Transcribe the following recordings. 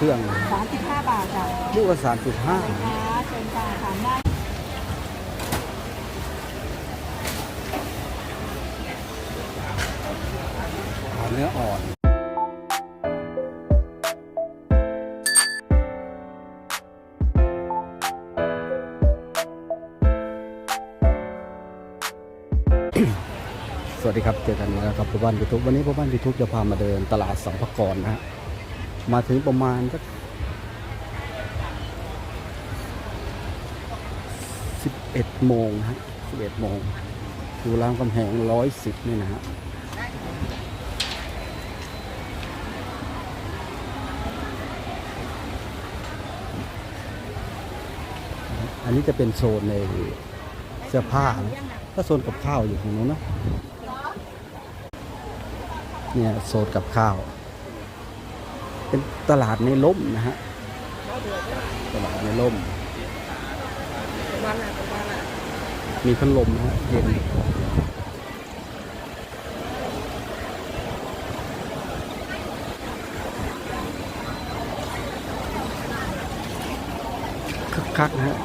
เครื่องสามสิบห้าบาทจ้ะลูกละสามจุดห้าค่ะเชิญจ้ะถามได้ขาเนื้ออ่อนสวัสดีครับ เจอกันอีกแล้วครับพ่อบ้านยูทูบวันนี้พ่อบ้านยูทูบจะพามาเดินตลาดสัมภากรนะฮะ มาถึงประมาณสักสิบเอ็ดโมงฮะสิบเอ็ดโมงอยู่รามคำแหงร้อยสิบนี่นะฮะอันนี้จะเป็นโซนในเสื้อผ้านะถ้าโซนกับข้าวอยู่ตรงนู้นนะเนี่ยโซนกับข้าว เป็นตลาดในล่มนะฮะ ตลาดในล่ม มีพัดลมนะฮะเย็นคึกคักนะฮะ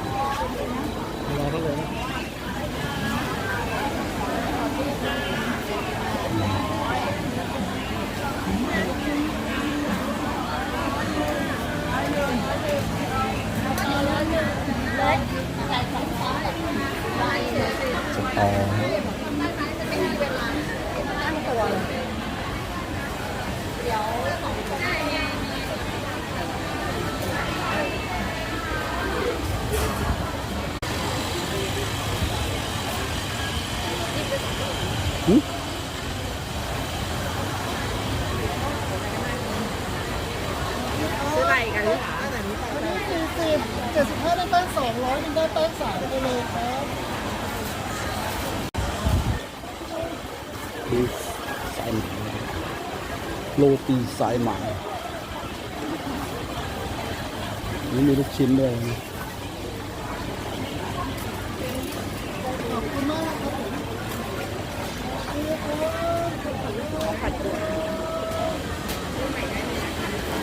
สตอหึ ซื้ออะไรกันหรือเปล่าสี่สิบเจ็ดสิบห้าได้แป้งสองร้อยมันได้แป้งสามไปเลยครับสายหมโรตีสายหมานี่มีลูกชิ้นด้วยนะ ขอบคุณมากครับผม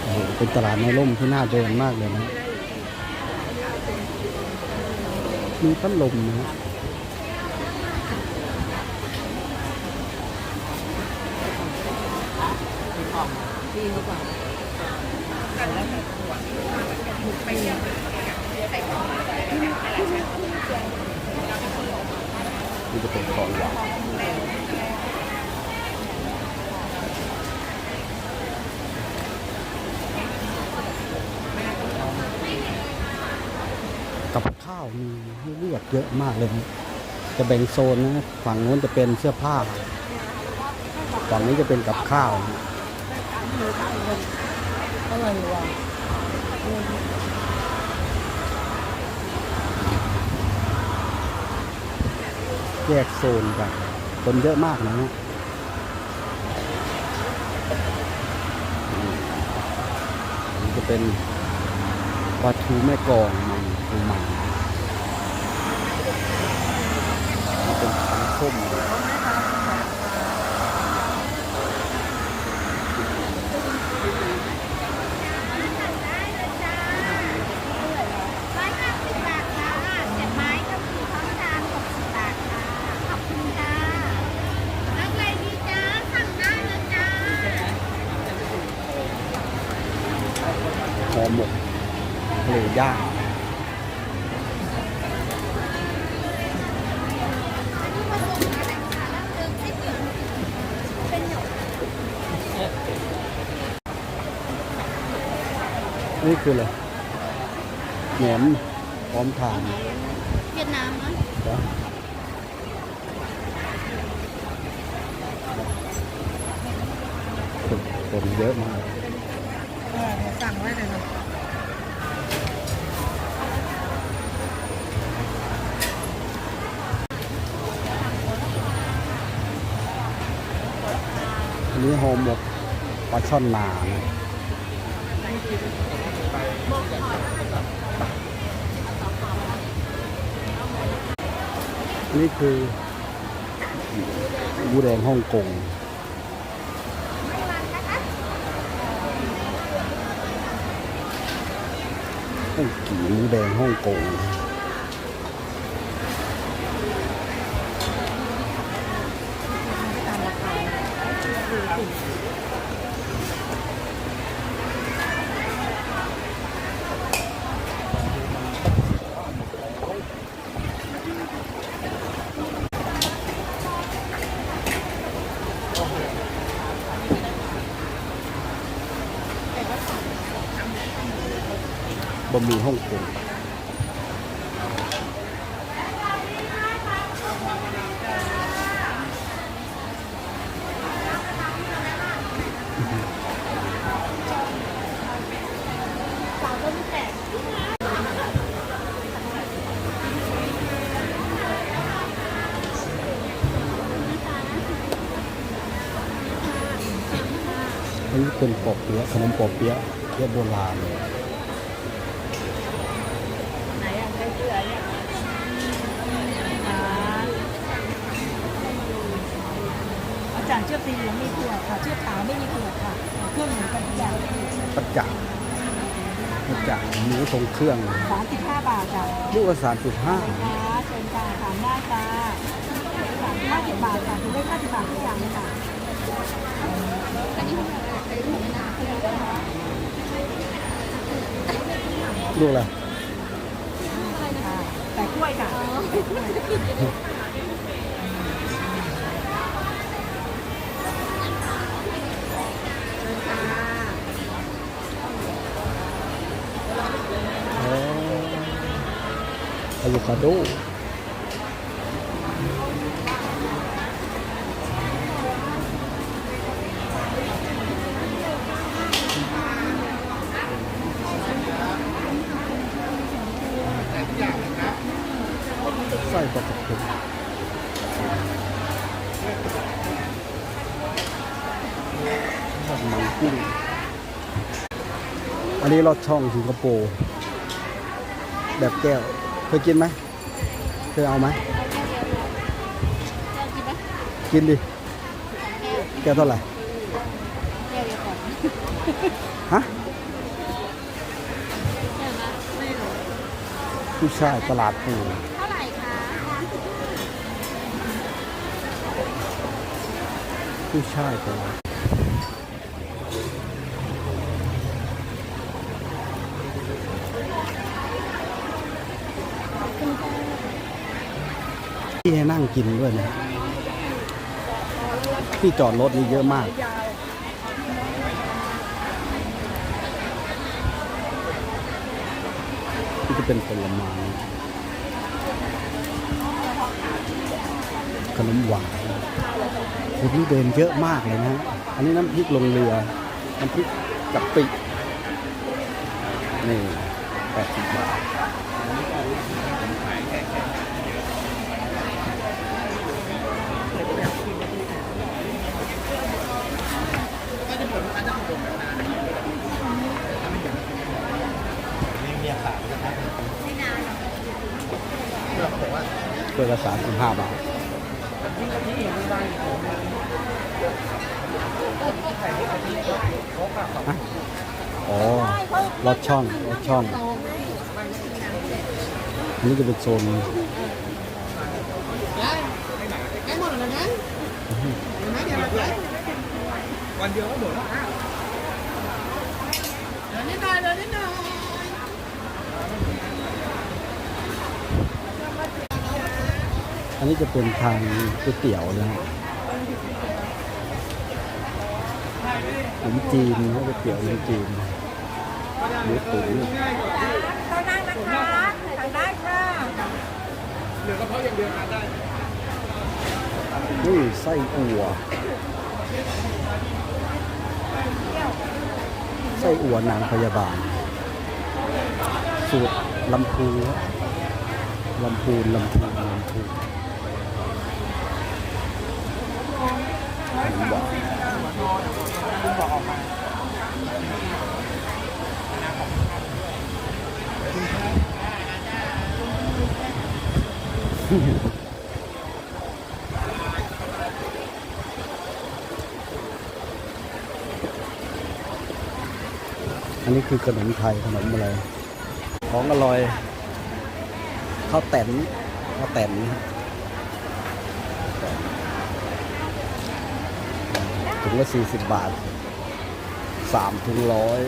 โอ้โห เป็นตลาดในร่มที่น่าเดินมากเลยนะ มีพัดลมนะดีกว่านี่จะเป็นของหวานกับข้าวมีให้เลือกเยอะมากเลยจะแบ่งโซนนะฝั่งนู้นจะเป็นเสื้อผ้า ฝั่งนี้จะเป็นกับข้าวอะไรวะแยกโซนกันคนเยอะมากนะฮะจะเป็นปลาทูแม่กองมันปูมันเป็นพันส้ม ร้อยห้าสิบบา ทค่ะเจ็ดไม้กับสี่ท้องจานหกสิบบาทค่ะขอบคุณจ้ารับอะไรดีจ้าสั่งได้เลยจ้าห่อหมกทะเลย่าง นี่คืออะไรแหนมพร้อมทานเวียดนามนะนะคนคนเยอะมากสั่งไว้เลยนะอันนี้ห่อหมกปลาช่อนนานะ นี่คือหมูแดงฮ่องกงไอ้กลีบมูแดงฮ่องกงอ เป็นปอเปี๊ยะขนมปอเปี๊ยะเปี๊ยะโบราณเลยไหนอะใช้เกลือเนี่ยอ่าอาจารย์เชือกสีเหลืองมีเผือกค่ะเชือกขาวไม่มีเผือกค่ะ เครื่องเหมือนกันทุกอย่างปัจจักปัจจักหมูทรงเครื่องสามสิบห้าบาทจ้ะลูกละสามจุดห้าค่ะเชิญค่ะถามได้จ้าห้าสิบบาทค่ะถึงได้ห้าสิบบาททุกอย่างเลยค่ะ ลูกอะไรค่ะแต่กล้วยค่ะเชิญค่ะอ๋ออะโวคาโด กุ้ง อันนี้รอดช่องสิงคโปร์แบบแก้ว เคยกินไหมเคยเอาไหมกินดิ แก้วเท่าไหร่ฮะผู้ชายตลาดปูเท่าไหร่คะผู้ชายตลาด ที่ให้นั่งกินด้วยนะ ที่จอดรถนี่เยอะมาก ที่จะเป็นผลไม้ขนมหวานคนที่เดินเยอะมากเลยนะ อันนี้น้ำพริกลงเรือ น้ำพริกกะปิ นี่แปดสิบบาท ละสามสิบห้าบาทฮะอ๋อรถช่องรถช่องอันนี้จะเป็นโซน อันนี้จะเป็นทางก๋วยเตี๋ยวนะฮะขนมจีนก๋วยเตี๋ยวขนมจีนหมูตุ๋นเขานั่งนะคะสั่งได้ค่ะนี่ไส้อั่วไส้อั่วนางพยาบาล สูตรลำพูครับลำพูนลำพูน ลำพูนขนมหวานอันนี้คือขนมไทยขนมอะไร ของอร่อยข้าวแตนข้าวแตนถุ งละสี่สิบบาทสามถุงร้อย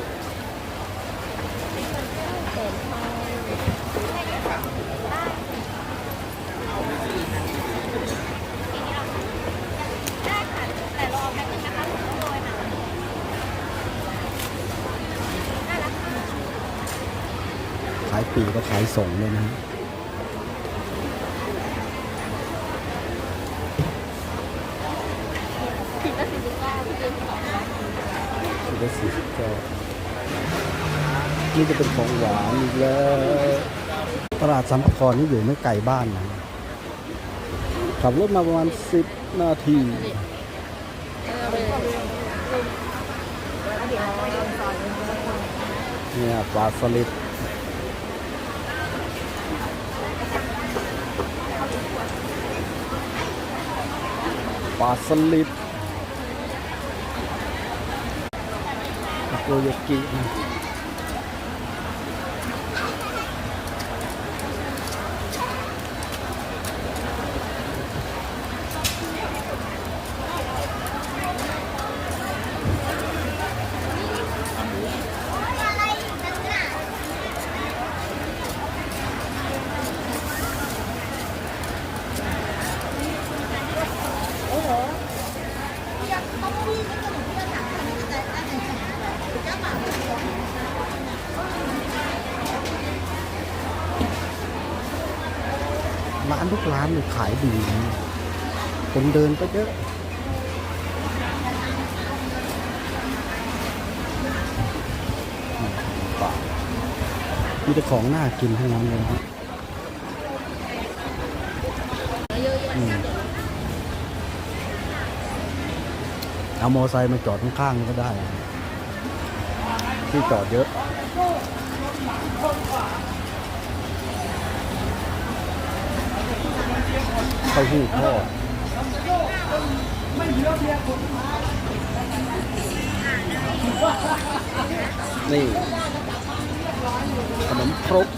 ได้ค่ะแต่รอแป๊บนึงนะคะลูกโรยค่ะได้แล้วค่ะขายปีกก็ขายส่งเลยนะ สิบละสี่สิบเก้าพี่เจนสองร้อย ชุดละสี่สิบเก้า นี่จะเป็นของหวานอีกแล้วตลาดสัมภารนี่อยู่ไม่ไกลบ้านนะขับรถมาประมาณสิบนาทีเนี่ยปลาสลิดปลาสลิดโกโยกิ ร้านทุกร้านเลยขายดีคนเดินก็เยอะมีแต่ของน่ากินทั้งนั้นเลยนะอืมเอามอไซค์มาจอดข้างๆก็ได้ ที่จอดเยอะ เต้าหู้ทอดนี่ขนมครก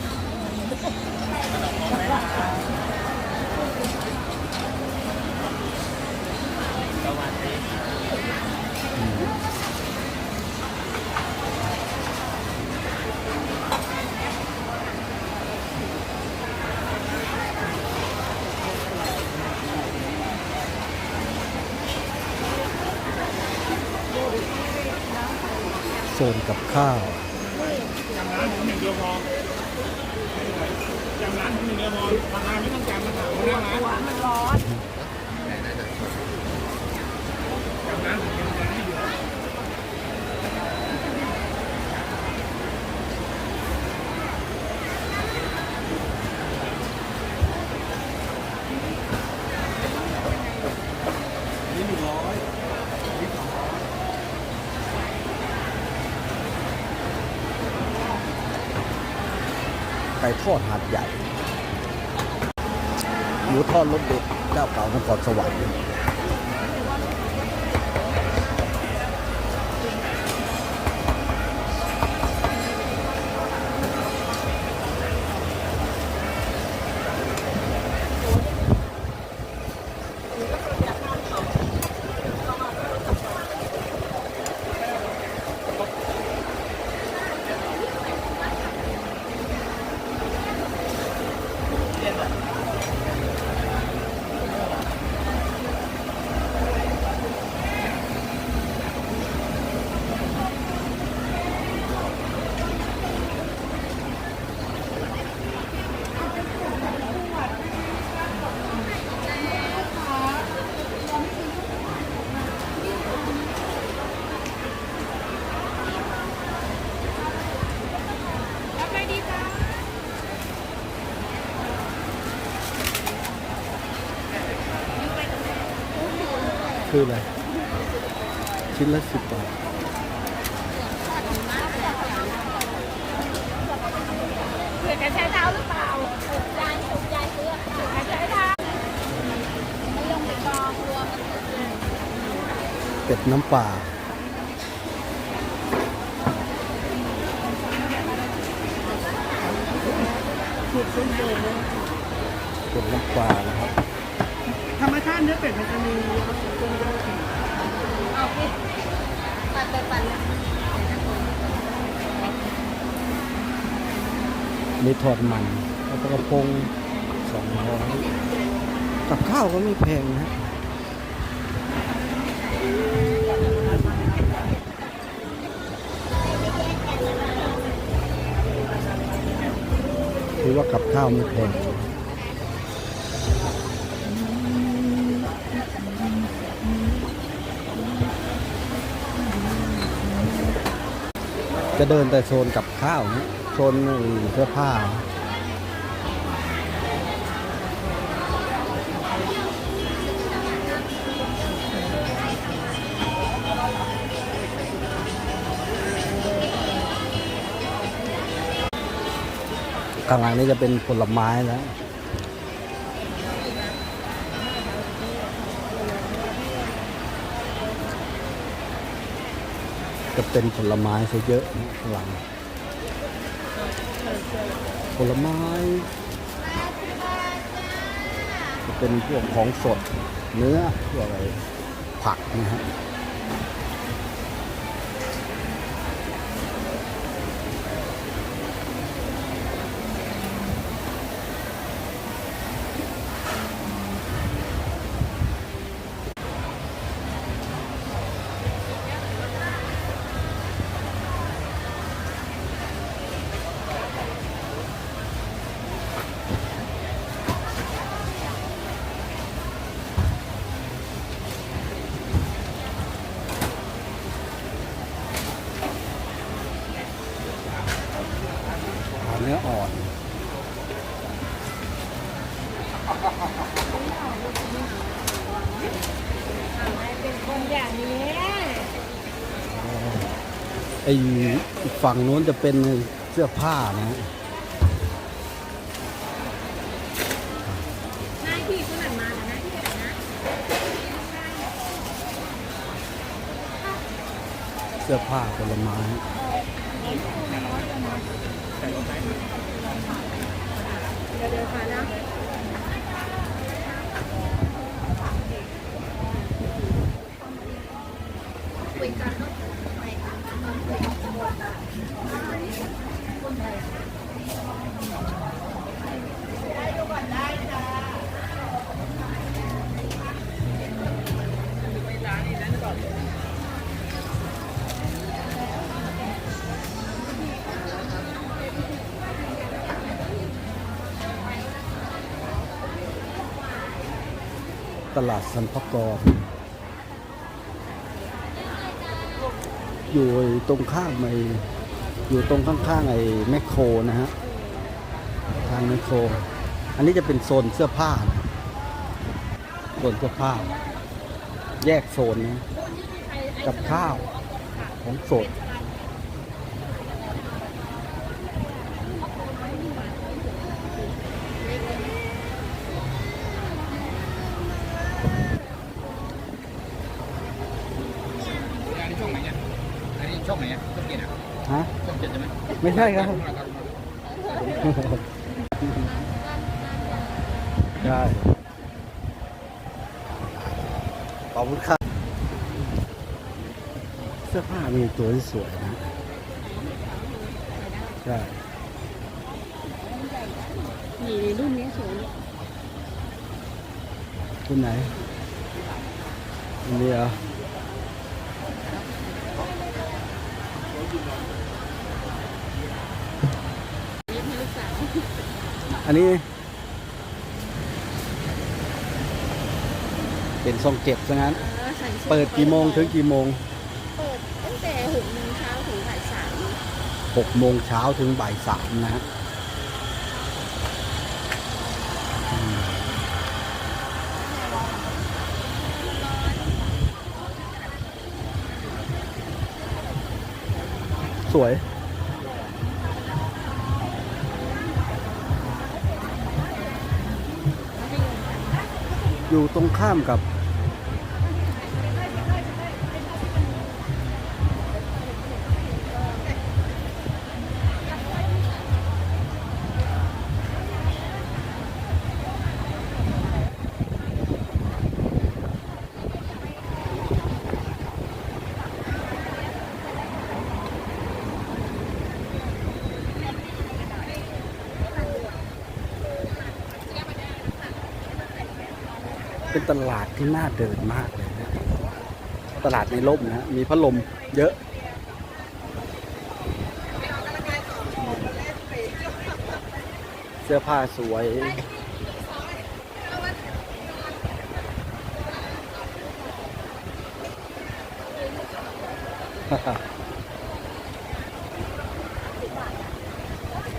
กับข้าว ทอดหาดใหญ่หมูทอดรสเด็ดเจ้าเก่านครสวรรค์ คืออะไร ชิ้นละสิบบาทเผื่อจะใช้เท้าหรือเปล่าถูกใจถูกใจเพื่อเผื่อจะใช้เท้ามันลงไปกองรวมมันถูกใจเป็ดน้ำปลาเส้นเดิมเลยส่วนน้ำปลานะครับ ธรรมชาติเนื้อเป็ดมันจะมีตรงเยอะเอาพี่ปัดไปปัดเลยมีทอดมันแล้วก็กระพงสองร้อยกับข้าวก็ไม่แพงนะฮะคือว่ากับข้าวไม่แพง จะเดินแต่โซนกับข้าวโซนเสื้อผ้าข้างหลังนี้จะเป็นผลไม้แล้ จะเป็นผลไม้ซะเยอะนะข้างหลัง ผลไม้ จะเป็นพวกของสด เนื้อพวกอะไรผักนะฮะ เป็นคนอย่างนี้ไอ้อีกฝั่งโน้นจะเป็นเสื้อผ้านะหน้าที่คนหลังมาแล้วนะที่ไหนนะเสื้อผ้าผลไม้เดี๋ยวเดี๋ยวค่ะนะคุยกันเนาะ ตลาดสันพกร อยู่ตรงข้างไออยู่ตรงข้างๆไอ้แมคโครนะฮะทางแมคโคร อันนี้จะเป็นโซนเสื้อผ้านะโซนเสื้อผ้า แยกโซนนะกับข้าวของสด อันนี้ช่องไหนเนี่ยอันนี้ ช่องไหนอะช่องเจ็ดอะฮะช่องเจ็ดใช่ไหมไม่ใช่ครับใช่ขอบคุณครับเสื้อผ้ามีตัวที่สวยนะใช่นี่รุ่นนี้สวยคุณไหนอันนี้เหรอ อันนี้ เป็นทรงเก็บซะงั้น เปิดกี่โมงถึงกี่โมง เปิดตั้งแต่หกโมงเช้าถึงบ่ายสามหกโมงเช้าถึงบ่ายสามนะฮะ สวย อยู่ตรงข้ามกับ เป็นตลาดที่น่าเดินมากเลยนะตลาดในร่มนะฮะมีพัดลมเยอะ เสื้อผ้าสวย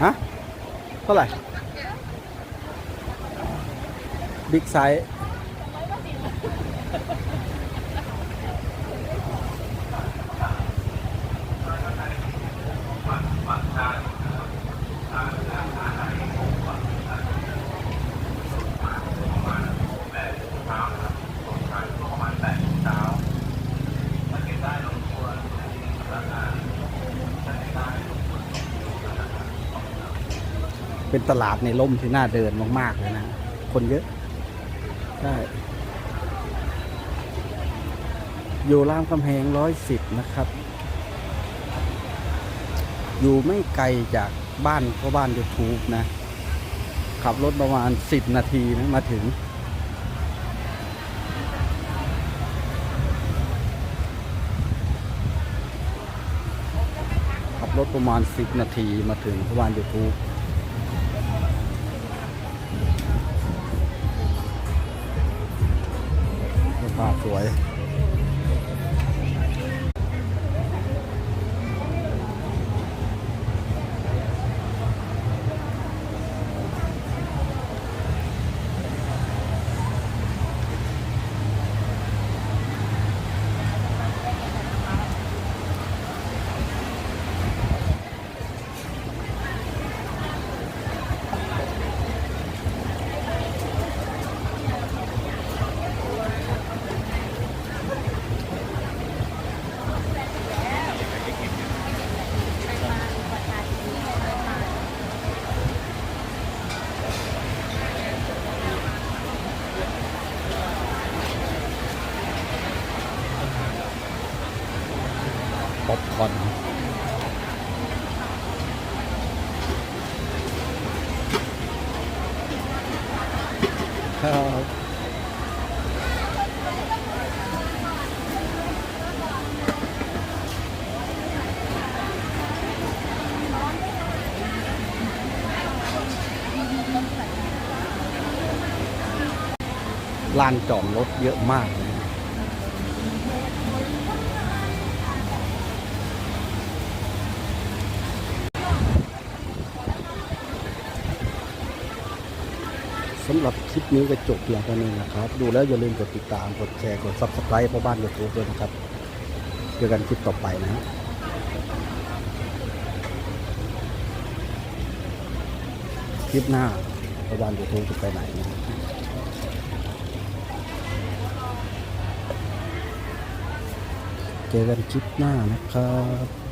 ฮะ เท่าไหร่ บิ๊กไซส์ ตลาดในร่มที่น่าเดินมากๆเลยนะ คนเยอะ ใช่ อยู่รามคำแหงร้อยสิบนะครับ อยู่ไม่ไกลจากบ้านก็บ้าน YouTube นะ ขับรถประมาณสิบนาทีนะมาถึงขับรถประมาณสิบนาทีมาถึงบ้าน YouTube เสื้ สวยานจอดรถเยอะมากสำหรับคลิปนี้ก็จบเพียงเท่านี้นะครับ ดูแล้วอย่าลืมกดติดตาม กดแชร์ กด subscribe พ่อบ้านยูทูบด้วยนะครับ เจอกันคลิปต่อไปนะฮะคลิปหน้าพ่อบ้านยูทูบจะไปไหนนะ เจอกันคลิปหน้านะครับ